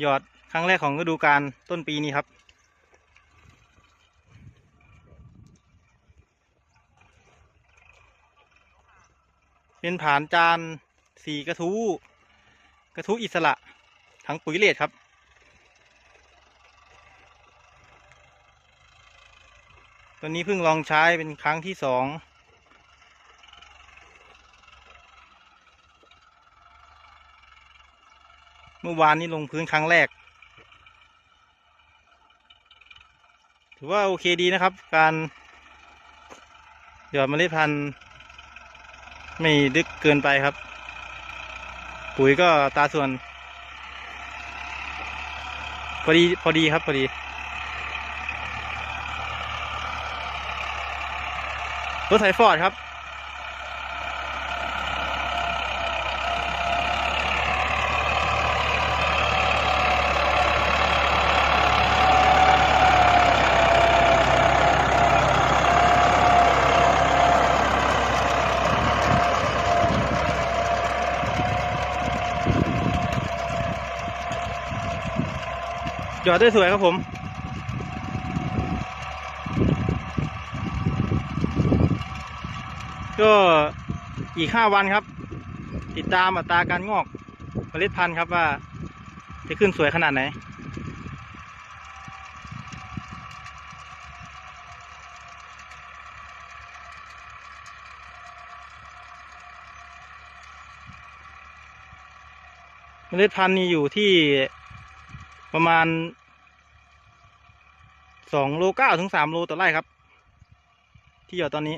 หยอดครั้งแรกของฤดูกาลต้นปีนี้ครับ เป็นผานจานสีกระทู้กระทู้อิสระถังปุ๋ยเลดครับตัวนี้เพิ่งลองใช้เป็นครั้งที่สอง เมื่อวานนี้ลงพื้นครั้งแรก ถือว่าโอเคดีนะครับ การหยอดเมล็ดพันธุ์ไม่ดึกเกินไปครับ ปุ๋ยก็ตาส่วน พอดีพอดีครับพอดีรถไถฟอร์ดครับ หยอดได้สวยครับผม ก็อีกห้าวันครับ ติดตามอัตราการงอกเมล็ดพันธุ์ครับว่า จะขึ้นสวยขนาดไหนเมล็ดพันธุ์นี่อยู่ที่ ประมาณสองโลเก้าถึงสามโลต่อไร่ครับ ที่หยอดตอนนี้